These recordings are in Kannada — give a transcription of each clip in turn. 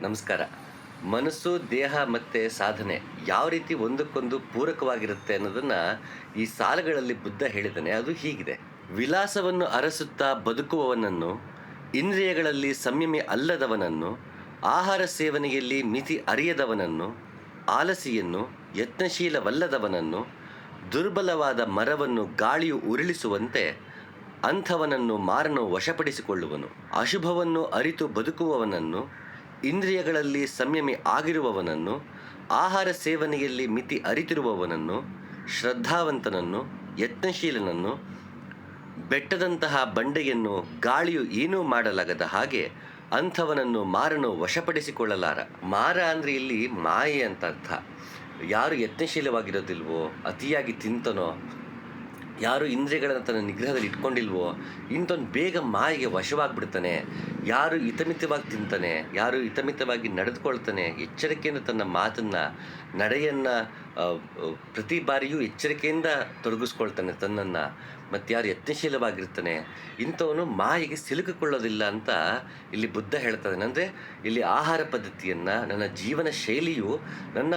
ನಮಸ್ಕಾರ. ಮನಸ್ಸು, ದೇಹ ಮತ್ತು ಸಾಧನೆ ಯಾವ ರೀತಿ ಒಂದಕ್ಕೊಂದು ಪೂರಕವಾಗಿರುತ್ತೆ ಅನ್ನೋದನ್ನು ಈ ಸಾಲುಗಳಲ್ಲಿ ಬುದ್ಧ ಹೇಳಿದ್ದಾನೆ. ಅದು ಹೀಗಿದೆ. ವಿಲಾಸವನ್ನು ಅರಸುತ್ತಾ ಬದುಕುವವನನ್ನು, ಇಂದ್ರಿಯಗಳಲ್ಲಿ ಸಂಯಮಿ ಅಲ್ಲದವನನ್ನು, ಆಹಾರ ಸೇವನೆಯಲ್ಲಿ ಮಿತಿ ಅರಿಯದವನನ್ನು, ಆಲಸಿಯನ್ನು ಯತ್ನಶೀಲವಲ್ಲದವನನ್ನು, ದುರ್ಬಲವಾದ ಮರವನ್ನು ಗಾಳಿಯು ಉರುಳಿಸುವಂತೆ ಅಂಥವನನ್ನು ಮಾರನು ವಶಪಡಿಸಿಕೊಳ್ಳುವನು. ಅಶುಭವನ್ನು ಅರಿತು ಬದುಕುವವನನ್ನು ಇಂದ್ರಿಯಗಳಲ್ಲಿ ಸಂಯಮಿ ಆಗಿರುವವನನ್ನು, ಆಹಾರ ಸೇವನೆಯಲ್ಲಿ ಮಿತಿ ಅರಿತಿರುವವನನ್ನು, ಶ್ರದ್ಧಾವಂತನನ್ನು, ಯತ್ನಶೀಲನನ್ನು, ಬೆಟ್ಟದಂತಹ ಬಂಡೆಯನ್ನು ಗಾಳಿಯು ಏನೂ ಮಾಡಲಾಗದ ಹಾಗೆ ಅಂಥವನನ್ನು ಮಾರನು ವಶಪಡಿಸಿಕೊಳ್ಳಲಾರ. ಮಾರ ಅಂದರೆ ಇಲ್ಲಿ ಮಾಯೆ ಅಂತ ಅರ್ಥ. ಯಾರು ಯತ್ನಶೀಲವಾಗಿರೋದಿಲ್ವೋ, ಅತಿಯಾಗಿ ತಿಂತನೋ ಯಾರು ಇಂದ್ರಿಯಗಳನ್ನು ತನ್ನ ನಿಗ್ರಹದಲ್ಲಿ ಇಟ್ಕೊಂಡಿಲ್ವೋ ಇಂಥವ್ನು ಬೇಗ ಮಾಯಿಗೆ ವಶವಾಗ್ಬಿಡ್ತಾನೆ. ಯಾರು ಹಿತಮಿತವಾಗಿ ತಿಂತಾನೆ, ಯಾರು ಹಿತಮಿತವಾಗಿ ನಡೆದುಕೊಳ್ತಾನೆ, ಎಚ್ಚರಿಕೆಯಿಂದ ತನ್ನ ಮಾತನ್ನು, ನಡೆಯನ್ನು ಪ್ರತಿ ಬಾರಿಯೂ ಎಚ್ಚರಿಕೆಯಿಂದ ತೊಡಗಿಸ್ಕೊಳ್ತಾನೆ ತನ್ನನ್ನು. ಮತ್ತು ಯಾರು ಯತ್ನಶೀಲವಾಗಿರ್ತಾನೆ, ಇಂಥವನು ಮಾಯಿಗೆ ಸಿಲುಕಿಕೊಳ್ಳೋದಿಲ್ಲ ಅಂತ ಇಲ್ಲಿ ಬುದ್ಧ ಹೇಳ್ತಾನೆ. ಅಂದರೆ ಇಲ್ಲಿ ಆಹಾರ ಪದ್ಧತಿಯನ್ನು, ನನ್ನ ಜೀವನ ಶೈಲಿಯು, ನನ್ನ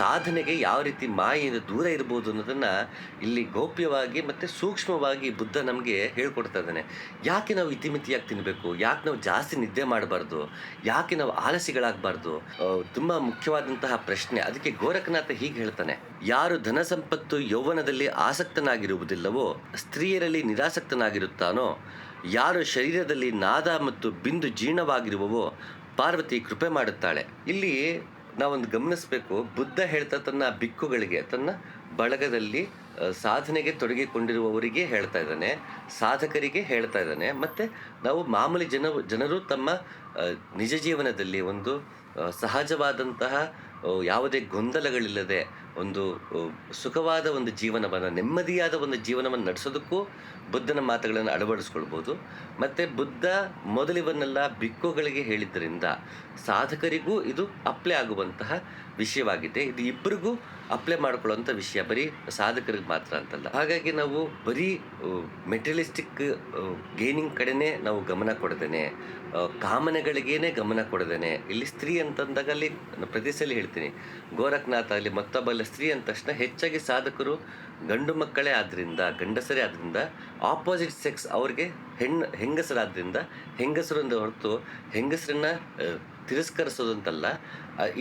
ಸಾಧನೆಗೆ ಯಾವ ರೀತಿ ಮಾಯೆಯಿಂದ ದೂರ ಇರ್ಬೋದು ಅನ್ನೋದನ್ನು ಇಲ್ಲಿ ಗೌಪ್ಯವಾಗಿ ಮತ್ತು ಸೂಕ್ಷ್ಮವಾಗಿ ಬುದ್ಧ ನಮಗೆ ಹೇಳ್ಕೊಡ್ತಾ ಇದ್ದಾನೆ. ಯಾಕೆ ನಾವು ಇತಿಮಿತಿಯಾಗಿ ತಿನ್ನಬೇಕು ಯಾಕೆ ನಾವು ಜಾಸ್ತಿ ನಿದ್ದೆ ಮಾಡಬಾರ್ದು? ಯಾಕೆ ನಾವು ಆಲಸಿಗಳಾಗಬಾರ್ದು? ತುಂಬ ಮುಖ್ಯವಾದಂತಹ ಪ್ರಶ್ನೆ. ಅದಕ್ಕೆ ಗೋರಖನಾಥ ಹೀಗೆ ಹೇಳ್ತಾನೆ, ಯಾರು ಧನ ಸಂಪತ್ತು ಯೌವನದಲ್ಲಿ ಆಸಕ್ತನಾಗಿರುವುದಿಲ್ಲವೋ ಸ್ತ್ರೀಯರಲ್ಲಿ ನಿರಾಸಕ್ತನಾಗಿರುತ್ತಾನೋ, ಯಾರು ಶರೀರದಲ್ಲಿ ನಾದ ಮತ್ತು ಬಿಂದು ಜೀರ್ಣವಾಗಿರುವವೋ ಪಾರ್ವತಿ ಕೃಪೆ ಮಾಡುತ್ತಾಳೆ. ಇಲ್ಲಿ ನಾವೊಂದು ಗಮನಿಸಬೇಕು, ಬುದ್ಧ ಹೇಳ್ತಾ ತನ್ನ ಬಿಕ್ಕುಗಳಿಗೆ, ತನ್ನ ಬಳಗದಲ್ಲಿ ಸಾಧನೆಗೆ ತೊಡಗಿಕೊಂಡಿರುವವರಿಗೆ ಹೇಳ್ತಾ ಇದ್ದಾನೆ, ಸಾಧಕರಿಗೆ ಹೇಳ್ತಾ ಇದ್ದಾನೆ. ಮತ್ತು ನಾವು ಮಾಮೂಲಿ ಜನ, ಜನರು ತಮ್ಮ ನಿಜ ಜೀವನದಲ್ಲಿ ಒಂದು ಸಹಜವಾದಂತಹ ಯಾವುದೇ ಗೊಂದಲಗಳಿಲ್ಲದೆ ಒಂದು ಸುಖವಾದ ಒಂದು ಜೀವನವನ್ನು, ನೆಮ್ಮದಿಯಾದ ಒಂದು ಜೀವನವನ್ನು ನಡೆಸೋದಕ್ಕೂ ಬುದ್ಧನ ಮಾತುಗಳನ್ನು ಅಳವಡಿಸ್ಕೊಳ್ಬೋದು. ಮತ್ತು ಬುದ್ಧ ಮೊದಲಿವನ್ನೆಲ್ಲ ಬಿಕ್ಕುಗಳಿಗೆ ಹೇಳಿದ್ದರಿಂದ ಸಾಧಕರಿಗೂ ಇದು ಅಪ್ಲೈ ಆಗುವಂತಹ ವಿಷಯವಾಗಿದೆ. ಇದು ಇಬ್ಬರಿಗೂ ಅಪ್ಲೈ ಮಾಡ್ಕೊಳ್ಳುವಂಥ ವಿಷಯ. ಬರೀ ಸಾಧಕರಿಗೆ ಮಾತ್ರ ಅಂತಲ್ಲ. ಹಾಗಾಗಿ ನಾವು ಬರೀ ಮೆಟೀರಿಯಲಿಸ್ಟಿಕ್ ಗೇನಿಂಗ್ ಕಡೆನೇ ನಾವು ಗಮನ ಕೊಡದೇನೆ. ಕಾಮನೆಗಳಿಗೇನೆ ಗಮನ ಕೊಡದೇನೆ. ಇಲ್ಲಿ ಸ್ತ್ರೀ ಅಂತಂದಾಗ ಅಲ್ಲಿ ಸಲ ಹೇಳ್ತೀನಿ. ಗೋರಖ್ನಾಥ ಅಲ್ಲಿ ಮತ್ತೊಬ್ಬಲ್ಲ ಸ್ತ್ರೀ ಅಂದ ತಕ್ಷಣ ಹೆಚ್ಚಾಗಿ ಸಾಧಕರು ಗಂಡು ಮಕ್ಕಳೇ ಆದ್ದರಿಂದ ಗಂಡಸರೇ ಆದ್ದರಿಂದ ಆಪೋಸಿಟ್ ಸೆಕ್ಸ್ ಅವ್ರಿಗೆ ಹೆಣ್ಣು ಹೆಂಗಸರಾದ್ದರಿಂದ ಹೆಂಗಸರು ಅಂತ ಹೊರತು ಹೆಂಗಸರನ್ನ ತಿರಸ್ಕರಿಸೋದಂತಲ್ಲ.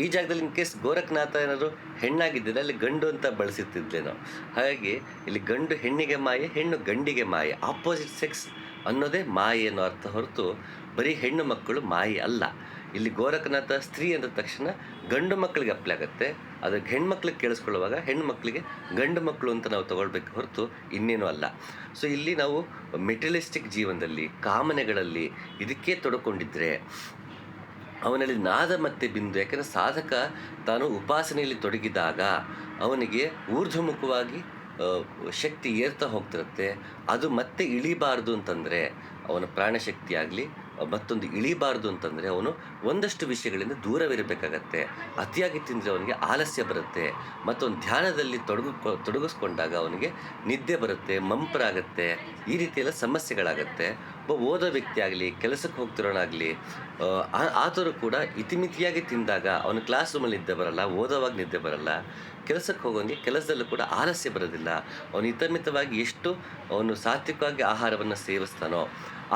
ಈ ಜಾಗದಲ್ಲಿ ಇನ್ ಕೇಸ್ ಗೋರಖನಾಥ ಏನಾದ್ರು ಹೆಣ್ಣಾಗಿದ್ದರೆ ಅಲ್ಲಿ ಗಂಡು ಅಂತ ಬಳಸಿರ್ತಿದ್ದೆ ನಾವು. ಹಾಗಾಗಿ ಇಲ್ಲಿ ಗಂಡು ಹೆಣ್ಣಿಗೆ ಮಾಯೆ, ಹೆಣ್ಣು ಗಂಡಿಗೆ ಮಾಯೆ ಆಪೋಸಿಟ್ ಸೆಕ್ಸ್ ಅನ್ನೋದೇ ಮಾಯೆ ಅನ್ನೋ ಅರ್ಥ ಹೊರತು ಬರೀ ಹೆಣ್ಣು ಮಕ್ಕಳು ಮಾಯೆ ಅಲ್ಲ. ಇಲ್ಲಿ ಗೋರಖನಾಥ ಸ್ತ್ರೀ ಅಂದ ತಕ್ಷಣ ಗಂಡು ಮಕ್ಕಳಿಗೆ ಅಪ್ಲೈ ಆಗುತ್ತೆ. ಅದಕ್ಕೆ ಹೆಣ್ಮಕ್ಳಿಗೆ ಕೇಳಿಸ್ಕೊಳ್ಳುವಾಗ ಹೆಣ್ಣು ಮಕ್ಕಳಿಗೆ ಗಂಡು ಮಕ್ಕಳು ಅಂತ ನಾವು ತಗೊಳ್ಬೇಕು ಹೊರತು ಇನ್ನೇನು ಅಲ್ಲ. ಸೊ ಇಲ್ಲಿ ನಾವು ಮೆಟಲಿಸ್ಟಿಕ್ ಜೀವನದಲ್ಲಿ, ಕಾಮನೆಗಳಲ್ಲಿ ಇದಕ್ಕೆ ತೊಡಕೊಂಡಿದ್ರೆ ಅವನಲ್ಲಿ ನಾದ ಮತ್ತೆ ಬಿಂದು, ಯಾಕೆಂದರೆ ಸಾಧಕ ತಾನು ಉಪಾಸನೆಯಲ್ಲಿ ತೊಡಗಿದಾಗ ಅವನಿಗೆ ಊರ್ಧ್ವಮುಖವಾಗಿ ಶಕ್ತಿ ಏರ್ತಾ ಹೋಗ್ತಿರುತ್ತೆ. ಅದು ಮತ್ತೆ ಇಳಿಬಾರ್ದು ಅಂತಂದರೆ ಅವನ ಪ್ರಾಣಶಕ್ತಿ ಆಗಲಿ ಮತ್ತೊಂದು ಇಳಿಬಾರ್ದು ಅಂತಂದರೆ ಅವನು ಒಂದಷ್ಟು ವಿಷಯಗಳಿಂದ ದೂರವಿರಬೇಕಾಗತ್ತೆ. ಅತಿಯಾಗಿ ತಿಂದರೆ ಅವನಿಗೆ ಆಲಸ್ಯ ಬರುತ್ತೆ. ಮತ್ತೊಂದು ಧ್ಯಾನದಲ್ಲಿ ತೊಡಗು ತೊಡಗಿಸ್ಕೊಂಡಾಗ ಅವನಿಗೆ ನಿದ್ದೆ ಬರುತ್ತೆ, ಮಂಪರಾಗತ್ತೆ, ಈ ರೀತಿಯೆಲ್ಲ ಸಮಸ್ಯೆಗಳಾಗತ್ತೆ. ಒಬ್ಬ ಓದೋ ವ್ಯಕ್ತಿ ಆಗಲಿ, ಕೆಲಸಕ್ಕೆ ಹೋಗ್ತಿರೋನಾಗಲಿ ಆತರು ಕೂಡ ಇತಿಮಿತಿಯಾಗಿ ತಿಂದಾಗ ಅವನು ಕ್ಲಾಸ್ ರೂಮಲ್ಲಿ ನಿದ್ದೆ ಬರಲ್ಲ, ಓದೋವಾಗ ನಿದ್ದೆ ಬರಲ್ಲ, ಕೆಲಸಕ್ಕೆ ಹೋಗೋನಿಗೆ ಕೆಲಸದಲ್ಲೂ ಕೂಡ ಆಲಸ್ಯ ಬರೋದಿಲ್ಲ. ಅವನು ಹಿತಮಿತವಾಗಿ ಎಷ್ಟು ಅವನು ಸಾತ್ವಿಕವಾಗಿ ಆಹಾರವನ್ನು ಸೇವಿಸ್ತಾನೋ,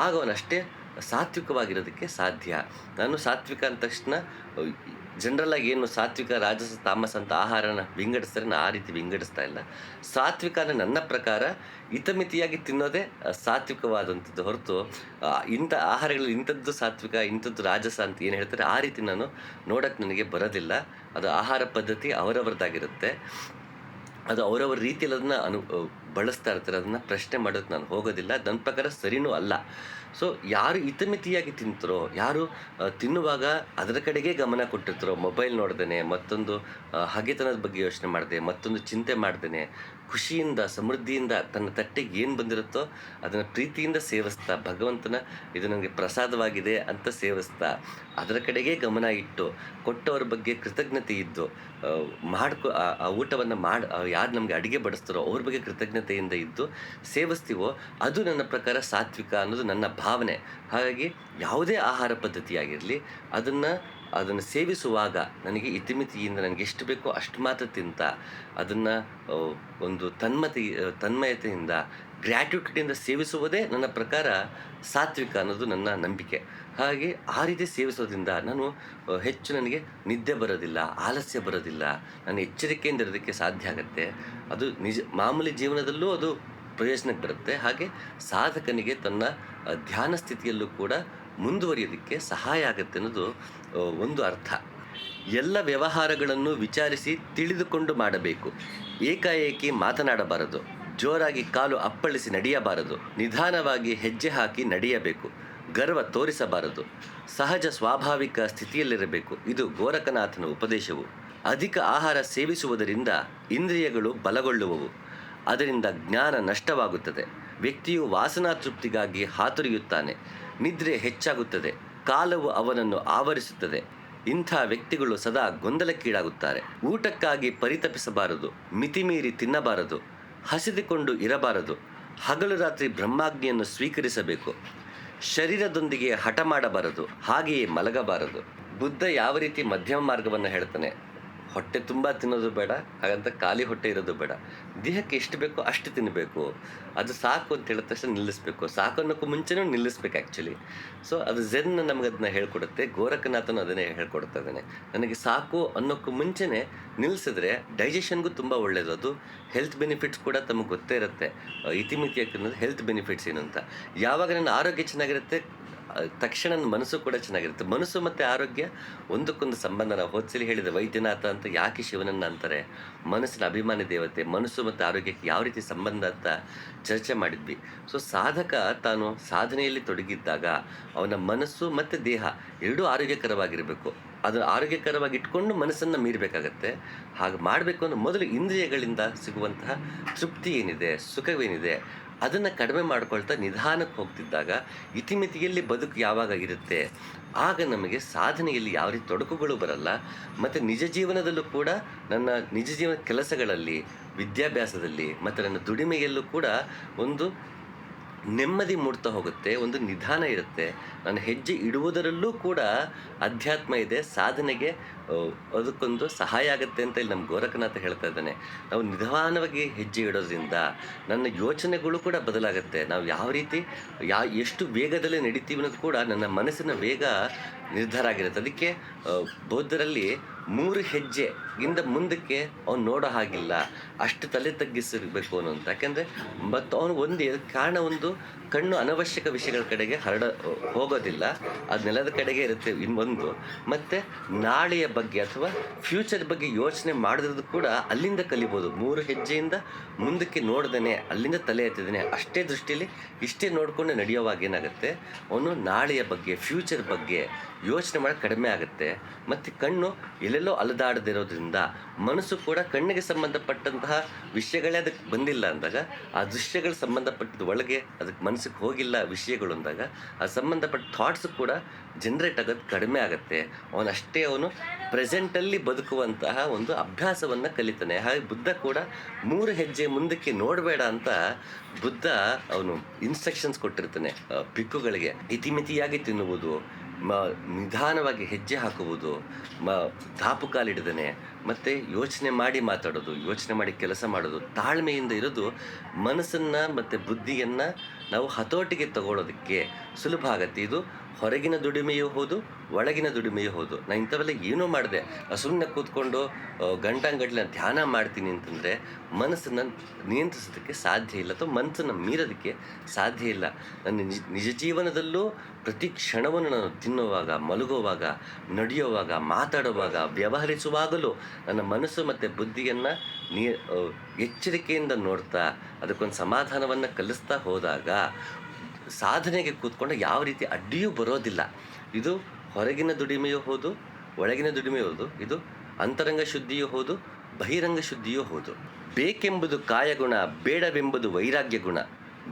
ಆಗ ಅವನಷ್ಟೇ ಸಾತ್ವಿಕವಾಗಿರೋದಕ್ಕೆ ಸಾಧ್ಯ. ನಾನು ಸಾತ್ವಿಕ ಅಂದ ತಕ್ಷಣ ಆಗಿ ಏನು ಸಾತ್ವಿಕ, ರಾಜಸ, ತಾಮಸ ಅಂತ ಆಹಾರನ ವಿಂಗಡಿಸ್ತಾರೆ, ನಾನು ಆ ರೀತಿ ವಿಂಗಡಿಸ್ತಾ ಇಲ್ಲ. ಸಾತ್ವಿಕ ಅಂದರೆ ನನ್ನ ಪ್ರಕಾರ ಹಿತಮಿತಿಯಾಗಿ ತಿನ್ನೋದೇ ಸಾತ್ವಿಕವಾದಂಥದ್ದು ಹೊರತು ಇಂಥ ಆಹಾರಗಳು ಇಂಥದ್ದು ಸಾತ್ವಿಕ, ಇಂಥದ್ದು ರಾಜಸ ಅಂತ ಏನು ಹೇಳ್ತಾರೆ, ಆ ರೀತಿ ನಾನು ನೋಡೋಕ್ಕೆ ನನಗೆ ಬರೋದಿಲ್ಲ. ಅದು ಆಹಾರ ಪದ್ಧತಿ ಅವರವರದ್ದಾಗಿರುತ್ತೆ ಅದು ಅವರವ್ರ ರೀತಿಯಲ್ಲಿ ಅದನ್ನ ಅನು ಬಳಸ್ತಾ ಇರ್ತಾರೆ, ಅದನ್ನು ಪ್ರಶ್ನೆ ಮಾಡೋಕ್ಕೆ ನಾನು ಹೋಗೋದಿಲ್ಲ. ನನ್ನ ಪ್ರಕಾರ ಸರಿನೂ ಅಲ್ಲ. ಸೊ ಯಾರು ಹಿತಮಿತಿಯಾಗಿ ತಿಂತಾರೋ, ಯಾರು ತಿನ್ನುವಾಗ ಅದರ ಕಡೆಗೆ ಗಮನ ಕೊಟ್ಟಿರ್ತಾರೋ ಮೊಬೈಲ್ ನೋಡ್ದೇನೆ, ಮತ್ತೊಂದು ಹಗೆತನದ ಬಗ್ಗೆ ಯೋಚನೆ ಮಾಡಿದೆ, ಮತ್ತೊಂದು ಚಿಂತೆ ಮಾಡ್ದೇನೆ, ಖುಷಿಯಿಂದ, ಸಮೃದ್ಧಿಯಿಂದ ತನ್ನ ತಟ್ಟೆಗೆ ಏನು ಬಂದಿರುತ್ತೋ ಅದನ್ನು ಪ್ರೀತಿಯಿಂದ ಸೇವಿಸ್ತಾ, ಭಗವಂತನ ಇದು ನನಗೆ ಪ್ರಸಾದವಾಗಿದೆ ಅಂತ ಸೇವಿಸ್ತಾ, ಅದರ ಕಡೆಗೆ ಗಮನ ಇಟ್ಟು, ಕೊಟ್ಟವರ ಬಗ್ಗೆ ಕೃತಜ್ಞತೆ ಇದ್ದು ಮಾಡ್ಕೊ ಆ- ಊಟವನ್ನು ಮಾಡಿ ಯಾರು ನಮಗೆ ಅಡುಗೆ ಬಡಿಸ್ತಾರೋ ಅವ್ರ ಬಗ್ಗೆ ಕೃತಜ್ಞತೆಯಿಂದ ಇದ್ದು ಸೇವಿಸ್ತೀವೋ ಅದು ನನ್ನ ಪ್ರಕಾರ ಸಾತ್ವಿಕ ಅನ್ನೋದು ನನ್ನ ಭಾವನೆ. ಹಾಗಾಗಿ ಯಾವುದೇ ಆಹಾರ ಪದ್ಧತಿಯಾಗಿರಲಿ ಅದನ್ನು ಅದನ್ನು ಸೇವಿಸುವಾಗ ನನಗೆ ಇತಿಮಿತಿಯಿಂದ ನನಗೆ ಎಷ್ಟು ಬೇಕೋ ಅಷ್ಟು ಮಾತ್ರ ತಿಂತ, ಅದನ್ನು ಒಂದು ತನ್ಮತಿ ತನ್ಮಯತೆಯಿಂದ ಗ್ರ್ಯಾಟ್ಯೂಟಿಯಿಂದ ಸೇವಿಸುವುದೇ ನನ್ನ ಪ್ರಕಾರ ಸಾತ್ವಿಕ ಅನ್ನೋದು ನನ್ನ ನಂಬಿಕೆ. ಹಾಗೆ ಆ ರೀತಿ ಸೇವಿಸೋದ್ರಿಂದ ನಾನು ಹೆಚ್ಚು ನನಗೆ ನಿದ್ದೆ ಬರೋದಿಲ್ಲ, ಆಲಸ್ಯ ಬರೋದಿಲ್ಲ, ನಾನು ಎಚ್ಚರಿಕೆಯಿಂದ ಇರೋದಕ್ಕೆ ಸಾಧ್ಯ ಆಗುತ್ತೆ. ಅದು ನಿಜ, ಮಾಮೂಲಿ ಜೀವನದಲ್ಲೂ ಅದು ಪ್ರಯೋಜನಕ್ಕೆ ಬರುತ್ತೆ. ಹಾಗೆ ಸಾಧಕನಿಗೆ ತನ್ನ ಧ್ಯಾನ ಸ್ಥಿತಿಯಲ್ಲೂ ಕೂಡ ಮುಂದುವರಿಯೋದಕ್ಕೆ ಸಹಾಯ ಆಗುತ್ತೆ ಅನ್ನೋದು ಒಂದು ಅರ್ಥ. ಎಲ್ಲ ವ್ಯವಹಾರಗಳನ್ನು ವಿಚಾರಿಸಿ ತಿಳಿದುಕೊಂಡು ಮಾಡಬೇಕು. ಏಕಾಏಕಿ ಮಾತನಾಡಬಾರದು. ಜೋರಾಗಿ ಕಾಲು ಅಪ್ಪಳಿಸಿ ನಡೆಯಬಾರದು. ನಿಧಾನವಾಗಿ ಹೆಜ್ಜೆ ಹಾಕಿ ನಡೆಯಬೇಕು. ಗರ್ವ ತೋರಿಸಬಾರದು. ಸಹಜ ಸ್ವಾಭಾವಿಕ ಸ್ಥಿತಿಯಲ್ಲಿರಬೇಕು. ಇದು ಗೋರಖನಾಥನ ಉಪದೇಶವು. ಅಧಿಕ ಆಹಾರ ಸೇವಿಸುವುದರಿಂದ ಇಂದ್ರಿಯಗಳು ಬಲಗೊಳ್ಳುವವು. ಅದರಿಂದ ಜ್ಞಾನ ನಷ್ಟವಾಗುತ್ತದೆ. ವ್ಯಕ್ತಿಯು ವಾಸನಾ ತೃಪ್ತಿಗಾಗಿ ಹಾತೊರೆಯುತ್ತಾನೆ. ನಿದ್ರೆ ಹೆಚ್ಚಾಗುತ್ತದೆ. ಕಾಲವು ಅವನನ್ನು ಆವರಿಸುತ್ತದೆ. ಇಂಥ ವ್ಯಕ್ತಿಗಳು ಸದಾ ಗೊಂದಲಕ್ಕೀಡಾಗುತ್ತಾರೆ. ಊಟಕ್ಕಾಗಿ ಪರಿತಪಿಸಬಾರದು. ಮಿತಿಮೀರಿ ತಿನ್ನಬಾರದು. ಹಸಿದುಕೊಂಡು ಇರಬಾರದು. ಹಗಲು ರಾತ್ರಿ ಬ್ರಹ್ಮಾಗ್ನಿಯನ್ನು ಸ್ವೀಕರಿಸಬೇಕು. ಶರೀರದೊಂದಿಗೆ ಹಠ ಮಾಡಬಾರದು. ಹಾಗೆಯೇ ಮಲಗಬಾರದು. ಬುದ್ಧ ಯಾವ ರೀತಿ ಮಧ್ಯಮ ಮಾರ್ಗವನ್ನು ಹೇಳ್ತಾನೆ? ಹೊಟ್ಟೆ ತುಂಬ ತಿನ್ನೋದು ಬೇಡ, ಹಾಗಂತ ಖಾಲಿ ಹೊಟ್ಟೆ ಇರೋದು ಬೇಡ. ದೇಹಕ್ಕೆ ಎಷ್ಟು ಬೇಕೋ ಅಷ್ಟು ತಿನ್ನಬೇಕು ಅದು ಸಾಕು ಅಂತ ಹೇಳಿದ ತಕ್ಷಣ ನಿಲ್ಲಿಸ್ಬೇಕು. ಸಾಕು ಅನ್ನೋಕ್ಕೂ ಮುಂಚೆನೂ ನಿಲ್ಲಿಸ್ಬೇಕು ಆ್ಯಕ್ಚುಲಿ ಸೊ ಅದು ಝೆನ್ ನಮಗೆ ಅದನ್ನ ಹೇಳ್ಕೊಡುತ್ತೆ. ಗೋರಖನಾಥನು ಅದನ್ನೇ ಹೇಳ್ಕೊಡ್ತಾ ಇದ್ದಾನೆ. ನನಗೆ ಸಾಕು ಅನ್ನೋಕ್ಕೂ ಮುಂಚೆನೇ ನಿಲ್ಲಿಸಿದ್ರೆ ಡೈಜೆಷನ್ಗೂ ತುಂಬ ಒಳ್ಳೆಯದು ಅದು ಹೆಲ್ತ್ ಬೆನಿಫಿಟ್ಸ್ ಕೂಡ ತಮಗೆ ಗೊತ್ತೇ ಇರುತ್ತೆ. ಇತಿಮಿತಿಯಾಗಿ ಹೆಲ್ತ್ ಬೆನಿಫಿಟ್ಸ್ ಏನು ಅಂತ. ಯಾವಾಗ ನನ್ನ ಆರೋಗ್ಯ ಚೆನ್ನಾಗಿರುತ್ತೆ ತಕ್ಷಣ ಮನಸ್ಸು ಕೂಡ ಚೆನ್ನಾಗಿರುತ್ತೆ. ಮನಸ್ಸು ಮತ್ತು ಆರೋಗ್ಯ ಒಂದಕ್ಕೊಂದು ಸಂಬಂಧ. ನಾವು ಹೋದ್ಸಲಿ ಹೇಳಿದ ವೈದ್ಯನಾಥ ಅಂತ ಯಾಕೆ ಶಿವನನ್ನು ಅಂತಾರೆ? ಮನಸ್ಸಿನ ಅಭಿಮಾನಿ ದೇವತೆ, ಮನಸ್ಸು ಮತ್ತು ಆರೋಗ್ಯಕ್ಕೆ ಯಾವ ರೀತಿ ಸಂಬಂಧ ಅಂತ ಚರ್ಚೆ ಮಾಡಿದ್ವಿ. ಸೊ ಸಾಧಕ ತಾನು ಸಾಧನೆಯಲ್ಲಿ ತೊಡಗಿದ್ದಾಗ ಅವನ ಮನಸ್ಸು ಮತ್ತು ದೇಹ ಎರಡೂ ಆರೋಗ್ಯಕರವಾಗಿರಬೇಕು. ಅದು ಆರೋಗ್ಯಕರವಾಗಿ ಇಟ್ಕೊಂಡು ಮನಸ್ಸನ್ನು ಮೀರಬೇಕಾಗತ್ತೆ. ಹಾಗೆ ಮಾಡಬೇಕು ಅಂದ್ರೆ ಮೊದಲು ಇಂದ್ರಿಯಗಳಿಂದ ಸಿಗುವಂತಹ ತೃಪ್ತಿ ಏನಿದೆ, ಸುಖವೇನಿದೆ ಅದನ್ನು ಕಡಿಮೆ ಮಾಡ್ಕೊಳ್ತಾ ನಿಧಾನಕ್ಕೆ ಹೋಗ್ತಿದ್ದಾಗ ಇತಿಮಿತಿಯಲ್ಲಿ ಬದುಕು ಯಾವಾಗ ಇರುತ್ತೆ? ಆಗ ನಮಗೆ ಸಾಧನೆಯಲ್ಲಿ ಯಾವ ರೀತಿ ತೊಡಕುಗಳು ಬರಲ್ಲ, ಮತ್ತು ನಿಜ ಜೀವನದಲ್ಲೂ ಕೂಡ ನನ್ನ ನಿಜ ಜೀವನ ಕೆಲಸಗಳಲ್ಲಿ, ವಿದ್ಯಾಭ್ಯಾಸದಲ್ಲಿ, ಮತ್ತು ನನ್ನ ದುಡಿಮೆಯಲ್ಲೂ ಕೂಡ ಒಂದು ನೆಮ್ಮದಿ ಮೂಡ್ತಾ ಹೋಗುತ್ತೆ, ಒಂದು ನಿಧಾನ ಇರುತ್ತೆ. ನಾನು ಹೆಜ್ಜೆ ಇಡುವುದರಲ್ಲೂ ಕೂಡ ಅಧ್ಯಾತ್ಮ ಇದೆ, ಸಾಧನೆಗೆ ಅದಕ್ಕೊಂದು ಸಹಾಯ ಆಗುತ್ತೆ ಅಂತ ಇಲ್ಲಿ ನಮ್ಮ ಗೋರಖನಾಥ ಹೇಳ್ತಾ ಇದ್ದಾನೆ. ನಾವು ನಿಧಾನವಾಗಿ ಹೆಜ್ಜೆ ಇಡೋದ್ರಿಂದ ನನ್ನ ಯೋಚನೆಗಳು ಕೂಡ ಬದಲಾಗುತ್ತೆ. ನಾವು ಯಾವ ರೀತಿ, ಯಾ, ಎಷ್ಟು ವೇಗದಲ್ಲಿ ನಡೀತೀವಿ ಅನ್ನೋದು ಕೂಡ ನನ್ನ ಮನಸ್ಸಿನ ವೇಗ ನಿರ್ಧಾರ ಆಗಿರುತ್ತೆ. ಅದಕ್ಕೆ ಬೌದ್ಧರಲ್ಲಿ ಮೂರು ಹೆಜ್ಜೆ ಇಂದ ಮುಂದಕ್ಕೆ ಅವ್ನು ನೋಡೋ ಹಾಗಿಲ್ಲ. ಅಷ್ಟು ತಲೆ ತಗ್ಗಿಸಿರ್ಬೇಕು ಅನ್ನೋ ಅಂತ. ಯಾಕೆಂದರೆ ಮತ್ತು ಅವನು ಒಂದು ಕಾರಣ ಒಂದು ಕಣ್ಣು ಅನವಶ್ಯಕ ವಿಷಯಗಳ ಕಡೆಗೆ ಹರಡ ಹೋಗೋದಿಲ್ಲ. ಅದು ನೆಲದ ಕಡೆಗೆ ಇರುತ್ತೆ ಇನ್ನೊಂದು. ಮತ್ತು ನಾಳೆಯ ಬಗ್ಗೆ ಅಥವಾ ಫ್ಯೂಚರ್ ಬಗ್ಗೆ ಯೋಚನೆ ಮಾಡಿದ್ರದ್ದು ಕೂಡ ಅಲ್ಲಿಂದ ಕಲಿಬೋದು. ಮೂರು ಹೆಜ್ಜೆಯಿಂದ ಮುಂದಕ್ಕೆ ನೋಡ್ದೇನೆ, ಅಲ್ಲಿಂದ ತಲೆ ಎತ್ತಿದ್ದೇನೆ. ಅಷ್ಟೇ ದೃಷ್ಟಿಯಲ್ಲಿ ಇಷ್ಟೇ ನೋಡಿಕೊಂಡು ನಡೆಯುವಾಗ ಏನಾಗುತ್ತೆ? ಅವನು ನಾಳೆಯ ಬಗ್ಗೆ ಫ್ಯೂಚರ್ ಬಗ್ಗೆ ಯೋಚನೆ ಮಾಡೋಕ್ಕೆ ಕಡಿಮೆ ಆಗುತ್ತೆ. ಮತ್ತು ಕಣ್ಣು ಎಲ್ಲೆಲ್ಲೋ ಅಲದಾಡದಿರೋದ್ರಿಂದ ಮನಸ್ಸು ಕೂಡ ಕಣ್ಣಿಗೆ ಸಂಬಂಧಪಟ್ಟಂತಹ ವಿಷಯಗಳೇ ಅದಕ್ಕೆ ಬಂದಿಲ್ಲ ಅಂದಾಗ, ಆ ದೃಶ್ಯಗಳು ಸಂಬಂಧಪಟ್ಟಿದ ಒಳಗೆ ಅದಕ್ಕೆ ಮನಸ್ಸಿಗೆ ಹೋಗಿಲ್ಲ ವಿಷಯಗಳು ಅಂದಾಗ, ಆ ಸಂಬಂಧಪಟ್ಟ ಥಾಟ್ಸ್ ಕೂಡ ಜನ್ರೇಟ್ ಆಗೋದು ಕಡಿಮೆ ಆಗುತ್ತೆ. ಅವನಷ್ಟೇ ಅವನು ಪ್ರೆಸೆಂಟಲ್ಲಿ ಬದುಕುವಂತಹ ಒಂದು ಅಭ್ಯಾಸವನ್ನು ಕಲಿತಾನೆ. ಹಾಗೆ ಬುದ್ಧ ಕೂಡ ಮೂರು ಹೆಜ್ಜೆ ಮುಂದಕ್ಕೆ ನೋಡಬೇಡ ಅಂತ ಬುದ್ಧ ಅವನು ಇನ್ಸ್ಟ್ರಕ್ಷನ್ಸ್ ಕೊಟ್ಟಿರ್ತಾನೆ ಪಿಕ್ಕುಗಳಿಗೆ ಇತಿಮಿತಿಯಾಗಿ ತಿನ್ನುವುದು. ಮ, ನಿಧಾನವಾಗಿ ಹೆಜ್ಜೆ ಹಾಕುವುದು, ಮ ದಾಪು ಕಾಲಿಡದೇನೆ, ಮತ್ತು ಯೋಚನೆ ಮಾಡಿ ಮಾತಾಡೋದು, ಯೋಚನೆ ಮಾಡಿ ಕೆಲಸ ಮಾಡೋದು, ತಾಳ್ಮೆಯಿಂದ ಇರೋದು, ಮನಸ್ಸನ್ನು ಮತ್ತು ಬುದ್ಧಿಯನ್ನು ನಾವು ಹತೋಟಿಗೆ ತಗೊಳ್ಳೋದಕ್ಕೆ ಸುಲಭ ಆಗತ್ತೆ. ಇದು ಹೊರಗಿನ ದುಡಿಮೆಯೂ ಹೌದು, ಒಳಗಿನ ದುಡಿಮೆಯೂ ಹೌದು. ನಾನು ಇಂಥವೆಲ್ಲ ಏನೂ ಮಾಡಿದೆ. ಸುಮ್ಮನೆ ಕೂತ್ಕೊಂಡು ಗಂಟಂಗಟ್ಲೆ ಧ್ಯಾನ ಮಾಡ್ತೀನಿ ಅಂತಂದರೆ ಮನಸ್ಸನ್ನು ನಿಯಂತ್ರಿಸೋದಕ್ಕೆ ಸಾಧ್ಯ ಇಲ್ಲ ಅಥವಾ ಮನಸ್ಸನ್ನು ಮೀರೋದಕ್ಕೆ ಸಾಧ್ಯ ಇಲ್ಲ. ನನ್ನ ನಿಜ ನಿಜ ಜೀವನದಲ್ಲೂ ಪ್ರತಿ ಕ್ಷಣವನ್ನು ನಾನು ತಿನ್ನುವಾಗ, ಮಲಗುವಾಗ, ನಡೆಯುವಾಗ, ಮಾತಾಡುವಾಗ, ವ್ಯವಹರಿಸುವಾಗಲೂ ನನ್ನ ಮನಸ್ಸು ಮತ್ತು ಬುದ್ಧಿಯನ್ನು ನೀ ಎಚ್ಚರಿಕೆಯಿಂದ ನೋಡ್ತಾ, ಅದಕ್ಕೊಂದು ಸಮಾಧಾನವನ್ನು ಕಲಿಸ್ತಾ ಹೋದಾಗ ಸಾಧನೆಗೆ ಕೂತ್ಕೊಂಡು ಯಾವ ರೀತಿ ಅಡ್ಡಿಯೂ ಬರೋದಿಲ್ಲ. ಇದು ಹೊರಗಿನ ದುಡಿಮೆಯೂ ಹೌದು, ಒಳಗಿನ ದುಡಿಮೆಯೂ ಹೌದು, ಇದು ಅಂತರಂಗ ಶುದ್ಧಿಯೂ ಹೌದು, ಬಹಿರಂಗ ಶುದ್ಧಿಯೂ ಹೌದು. ಬೇಕೆಂಬುದು ಕಾಯಗುಣ, ಬೇಡವೆಂಬುದು ವೈರಾಗ್ಯ ಗುಣ.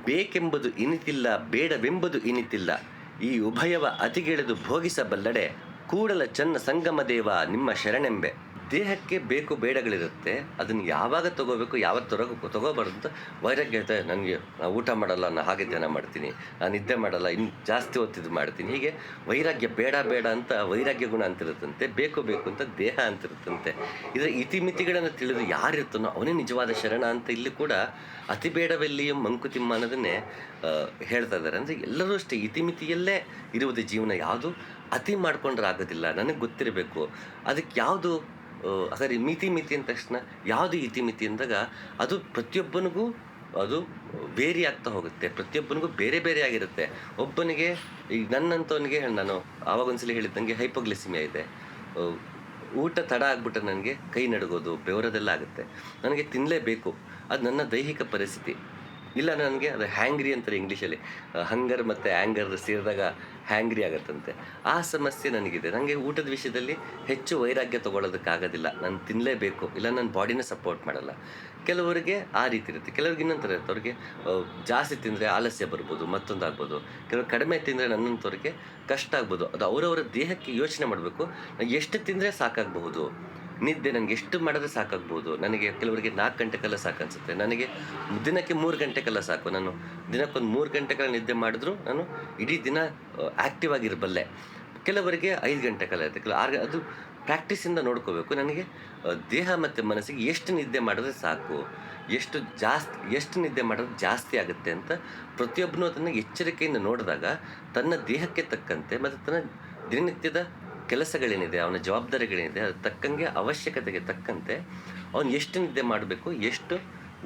ಬೇಕೆಂಬುದು ಇನಿತಿಲ್ಲ, ಬೇಡವೆಂಬುದು ಇನಿತಿಲ್ಲ. ಈ ಉಭಯವ ಅತಿಗೆಳೆದು ಭೋಗಿಸಬಲ್ಲಡೆ, ಕೂಡಲ ಚನ್ನ ಸಂಗಮ ದೇವ ನಿಮ್ಮ ಶರಣೆಂಬೆ. ದೇಹಕ್ಕೆ ಬೇಕು ಬೇಡಗಳಿರುತ್ತೆ, ಅದನ್ನು ಯಾವಾಗ ತಗೋಬೇಕು, ಯಾವತ್ತು ತೊರಗ, ತಗೋಬಾರ್ದು ಅಂತ ವೈರಾಗ್ಯ ಹೇಳ್ತಾರೆ. ನನಗೆ ನಾನು ಊಟ ಮಾಡಲ್ಲ ನಾನು ಹಾಗೆ ಧ್ಯಾನ ಮಾಡ್ತೀನಿ ನಾನು ನಿದ್ದೆ ಮಾಡಲ್ಲ, ಇನ್ನು ಜಾಸ್ತಿ ಹೊತ್ತಿದ್ದು ಮಾಡ್ತೀನಿ. ಹೀಗೆ ವೈರಾಗ್ಯ ಬೇಡ ಬೇಡ ಅಂತ ವೈರಾಗ್ಯ ಗುಣ ಅಂತಿರುತ್ತಂತೆ, ಬೇಕು ಬೇಕು ಅಂತ ದೇಹ ಅಂತಿರುತ್ತಂತೆ. ಇದರ ಇತಿಮಿತಿಗಳನ್ನು ತಿಳಿದು ಯಾರಿರ್ತಾನೋ ಅವನೇ ನಿಜವಾದ ಶರಣ ಅಂತ ಇಲ್ಲಿ ಕೂಡ ಅತಿ ಬೇಡವೆಲ್ಲಿಯೂ ಮಂಕುತಿಮ್ಮ ಅನ್ನೋದನ್ನೇ ಹೇಳ್ತಾ ಇದ್ದಾರೆ. ಅಂದರೆ ಎಲ್ಲರೂ ಅಷ್ಟೇ ಇತಿಮಿತಿಯಲ್ಲೇ ಇರುವುದು ಜೀವನ. ಯಾವುದು ಅತಿ ಮಾಡ್ಕೊಂಡ್ರೆ ಆಗೋದಿಲ್ಲ ನನಗೆ ಗೊತ್ತಿರಬೇಕು. ಅದಕ್ಕೆ ಯಾವುದು ಹಾಗಾದ್ರೆ ಮಿತಿ ಮಿತಿ ಅಂದ ತಕ್ಷಣ ಯಾವುದು ಇತಿಮಿತಿ ಅಂದಾಗ ಅದು ಪ್ರತಿಯೊಬ್ಬನಿಗೂ ಅದು ಬೇರೆ ಆಗ್ತಾ ಹೋಗುತ್ತೆ. ಪ್ರತಿಯೊಬ್ಬನಿಗೂ ಬೇರೆ ಬೇರೆ ಆಗಿರುತ್ತೆ. ಒಬ್ಬನಿಗೆ ಈಗ ನನ್ನಂಥವನಿಗೆ ನಾನು, ಆವಾಗ ಒಂದ್ಸಲಿ ಹೇಳಿದ್ದಂಗೆ ಹೈಪೋಗ್ಲಿಸಿಮಿಯಾ ಇದೆ. ಊಟ ತಡ ಆಗ್ಬಿಟ್ರೆ ನನಗೆ ಕೈ ನಡುಗೋದು, ಬೆವರದೆಲ್ಲ ಆಗುತ್ತೆ. ನನಗೆ ತಿನ್ನಲೇಬೇಕು ಅದು ನನ್ನ ದೈಹಿಕ ಪರಿಸ್ಥಿತಿ. ಇಲ್ಲ, ನನಗೆ ಅದು ಹ್ಯಾಂಗ್ರಿ ಅಂತಾರೆ ಇಂಗ್ಲೀಷಲ್ಲಿ ಹಂಗರ್ ಮತ್ತು ಆ್ಯಂಗರ್ ಸೇರಿದಾಗ ಹ್ಯಾಂಗ್ರಿ ಆಗತ್ತಂತೆ. ಆ ಸಮಸ್ಯೆ ನನಗಿದೆ. ನನಗೆ ಊಟದ ವಿಷಯದಲ್ಲಿ ಹೆಚ್ಚು ವೈರಾಗ್ಯ ತೊಗೊಳೋದಕ್ಕಾಗೋದಿಲ್ಲ ನಾನು ತಿನ್ನಲೇಬೇಕು ಇಲ್ಲ, ನನ್ನ ಬಾಡಿನ ಸಪೋರ್ಟ್ ಮಾಡಲ್ಲ. ಕೆಲವರಿಗೆ ಆ ರೀತಿ ಇರುತ್ತೆ. ಕೆಲವ್ರಿಗೆ ಇನ್ನೊಂಥರ ಇರುತ್ತೆ. ಅವ್ರಿಗೆ ಜಾಸ್ತಿ ತಿಂದರೆ ಆಲಸ್ಯ ಬರ್ಬೋದು, ಮತ್ತೊಂದು ಆಗ್ಬೋದು. ಕೆಲವರು ಕಡಿಮೆ ತಿಂದರೆ ನನ್ನಂಥವ್ರಿಗೆ ಕಷ್ಟ ಆಗ್ಬೋದು. ಅದು ಅವರವರ ದೇಹಕ್ಕೆ ಯೋಚನೆ ಮಾಡಬೇಕು. ಎಷ್ಟು ತಿಂದರೆ ಸಾಕಾಗಬಹುದು? ನಿದ್ದೆ ನನಗೆ ಎಷ್ಟು ಮಾಡಿದ್ರೆ ಸಾಕಾಗ್ಬೋದು. ನನಗೆ ಕೆಲವರಿಗೆ ನಾಲ್ಕು ಗಂಟೆ ಕಾಲ ಸಾಕು ಅನ್ಸುತ್ತೆ. ನನಗೆ ದಿನಕ್ಕೆ ಮೂರು ಗಂಟೆ ಸಾಕು. ನಾನು ದಿನಕ್ಕೊಂದು ಮೂರು ಗಂಟೆ ಕಾಲ ನಿದ್ದೆ ಮಾಡಿದ್ರು ನಾನು ಇಡೀ ದಿನ ಆ್ಯಕ್ಟಿವ್ ಆಗಿರಬಲ್ಲೆ. ಕೆಲವರಿಗೆ ಐದು ಗಂಟೆ ಕಾಲ ಇರುತ್ತೆ. ಕೆಲವು ಆರು ಅದು ಪ್ರಾಕ್ಟೀಸಿಂದ ನೋಡ್ಕೋಬೇಕು. ನನಗೆ ದೇಹ ಮತ್ತು ಮನಸ್ಸಿಗೆ ಎಷ್ಟು ನಿದ್ದೆ ಮಾಡಿದ್ರೆ ಸಾಕು, ಎಷ್ಟು ಜಾಸ್ತಿ ಎಷ್ಟು ನಿದ್ದೆ ಮಾಡಿದ್ರೆ ಜಾಸ್ತಿ ಆಗುತ್ತೆ ಅಂತ ಪ್ರತಿಯೊಬ್ಬನೂ ಅದನ್ನು ಎಚ್ಚರಿಕೆಯಿಂದ ನೋಡಿದಾಗ ತನ್ನ ದೇಹಕ್ಕೆ ತಕ್ಕಂತೆ ಮತ್ತು ತನ್ನ ದಿನನಿತ್ಯದ ಕೆಲಸಗಳೇನಿದೆ, ಅವನ ಜವಾಬ್ದಾರಿಗಳೇನಿದೆ, ಅದು ತಕ್ಕಂಗೆ ಅವಶ್ಯಕತೆಗೆ ತಕ್ಕಂತೆ ಅವನು ಎಷ್ಟು ನಿದ್ದೆ ಮಾಡಬೇಕು, ಎಷ್ಟು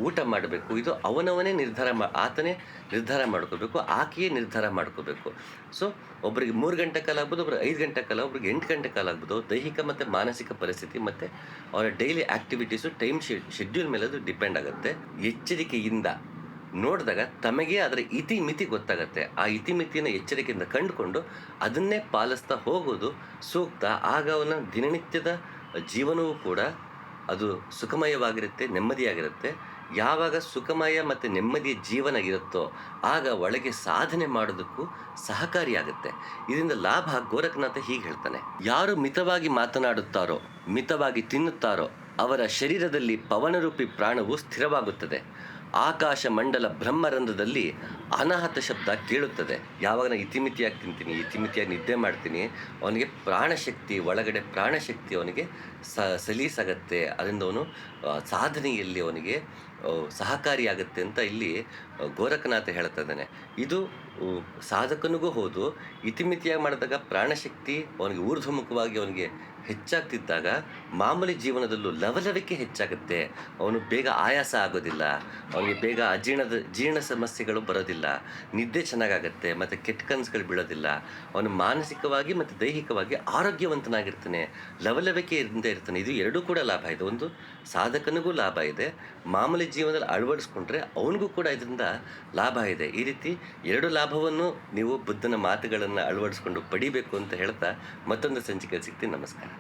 ಊಟ ಮಾಡಬೇಕು, ಇದು ಅವನವನೇ ನಿರ್ಧಾರ ಮಾ, ಆತನೇ ನಿರ್ಧಾರ ಮಾಡ್ಕೋಬೇಕು, ಆಕೆಯೇ ನಿರ್ಧಾರ ಮಾಡ್ಕೋಬೇಕು. ಸೊ ಒಬ್ಬರಿಗೆ ಮೂರು ಗಂಟೆ ಕಾಲ ಆಗ್ಬೋದು, ಒಬ್ರಿಗೆ ಐದು ಗಂಟೆ ಕಾಲ, ಒಬ್ರಿಗೆ ಎಂಟು ಗಂಟೆ ಕಾಲ ಆಗ್ಬೋದು, ದೈಹಿಕ ಮತ್ತು ಮಾನಸಿಕ ಪರಿಸ್ಥಿತಿ ಮತ್ತು ಅವರ ಡೈಲಿ ಆ್ಯಕ್ಟಿವಿಟೀಸು ಟೈಮ್ ಶೆಡ್ಯೂಲ್ ಮೇಲೆ ಅದು ಡಿಪೆಂಡ್ ಆಗುತ್ತೆ. ಎಚ್ಚರಿಕೆಯಿಂದ. ನೋಡಿದಾಗ ತಮಗೆ ಅದರ ಇತಿ ಮಿತಿ ಗೊತ್ತಾಗತ್ತೆ. ಆ ಇತಿಮಿತಿಯನ್ನು ಎಚ್ಚರಿಕೆಯಿಂದ ಕಂಡುಕೊಂಡು ಅದನ್ನೇ ಪಾಲಿಸ್ತಾ ಹೋಗೋದು ಸೂಕ್ತ. ಆಗ ಅವನ ದಿನನಿತ್ಯದ ಜೀವನವೂ ಕೂಡ ಅದು ಸುಖಮಯವಾಗಿರುತ್ತೆ, ನೆಮ್ಮದಿಯಾಗಿರುತ್ತೆ. ಯಾವಾಗ ಸುಖಮಯ ಮತ್ತು ನೆಮ್ಮದಿಯ ಜೀವನ ಇರುತ್ತೋ ಆಗ ಒಳಗೆ ಸಾಧನೆ ಮಾಡೋದಕ್ಕೂ ಸಹಕಾರಿಯಾಗುತ್ತೆ. ಇದರಿಂದ ಲಾಭ ಗೋರಖನಾಥ ಹೀಗೆ ಹೇಳ್ತಾನೆ, ಯಾರು ಮಿತವಾಗಿ ಮಾತನಾಡುತ್ತಾರೋ, ಮಿತವಾಗಿ ತಿನ್ನುತ್ತಾರೋ ಅವರ ಶರೀರದಲ್ಲಿ ಪವನರೂಪಿ ಪ್ರಾಣವು ಸ್ಥಿರವಾಗುತ್ತದೆ. ಆಕಾಶ ಮಂಡಲ ಬ್ರಹ್ಮರಂಧ್ರದಲ್ಲಿ ಅನಾಹತ ಶಬ್ದ ಕೇಳುತ್ತದೆ. ಯಾವಾಗ ನಾನು ಇತಿಮಿತಿಯಾಗಿ ತಿಂತೀನಿ, ಇತಿಮಿತಿಯಾಗಿ ನಿದ್ದೆ ಮಾಡ್ತೀನಿ, ಅವನಿಗೆ ಪ್ರಾಣಶಕ್ತಿ, ಒಳಗಡೆ ಪ್ರಾಣಶಕ್ತಿ ಅವನಿಗೆ ಸ, ಸಲೀಸಾಗತ್ತೆ. ಅದರಿಂದ ಅವನು ಸಾಧನೆಯಲ್ಲಿ ಅವನಿಗೆ ಸಹಕಾರಿಯಾಗುತ್ತೆ ಅಂತ ಇಲ್ಲಿ ಗೋರಖನಾಥ ಹೇಳ್ತಾ ಇದ್ದಾನೆ. ಇದು ಸಾಧಕನಿಗೂ ಹೌದು. ಇತಿಮಿತಿಯಾಗಿ ಮಾಡಿದಾಗ ಪ್ರಾಣಶಕ್ತಿ ಅವನಿಗೆ ಊರ್ಧ್ವಮುಖವಾಗಿ ಅವನಿಗೆ ಹೆಚ್ಚಾಗ್ತಿದ್ದಾಗ ಮಾಮೂಲಿ ಜೀವನದಲ್ಲೂ ಲವಲವಿಕೆ ಹೆಚ್ಚಾಗುತ್ತೆ. ಅವನು ಬೇಗ ಆಯಾಸ ಆಗೋದಿಲ್ಲ. ಅವನಿಗೆ ಬೇಗ ಅಜೀರ್ಣದ, ಜೀರ್ಣ ಸಮಸ್ಯೆಗಳು ಬರೋದಿಲ್ಲ. ನಿದ್ದೆ ಚೆನ್ನಾಗಾಗತ್ತೆ ಮತ್ತು ಕೆಟ್ಟ ಕನಸುಗಳು ಬೀಳೋದಿಲ್ಲ. ಅವನು ಮಾನಸಿಕವಾಗಿ ಮತ್ತು ದೈಹಿಕವಾಗಿ ಆರೋಗ್ಯವಂತನಾಗಿರ್ತಾನೆ. ಲವಲವಿಕೆಯಿಂದ ಇರ್ತಾನೆ. ಇದು ಎರಡೂ ಕೂಡ ಲಾಭ ಇದೆ. ಒಂದು ಸಾಧಕನಿಗೂ ಲಾಭ ಇದೆ. ಮಾಮೂಲಿ ಜೀವನದಲ್ಲಿ ಅಳವಡಿಸ್ಕೊಂಡ್ರೆ ಅವನಿಗೂ ಕೂಡ ಇದರಿಂದ ಲಾಭ ಇದೆ. ಈ ರೀತಿ ಎರಡು ಲಾಭವನ್ನು ನೀವು ಬುದ್ಧನ ಮಾತುಗಳನ್ನು ಅಳವಡಿಸ್ಕೊಂಡು ಪಡಿಬೇಕು ಅಂತ ಹೇಳ್ತಾ ಮತ್ತೊಂದು ಸಂಚಿಕೆ ಸಿಗ್ತೀನಿ. ನಮಸ್ಕಾರ.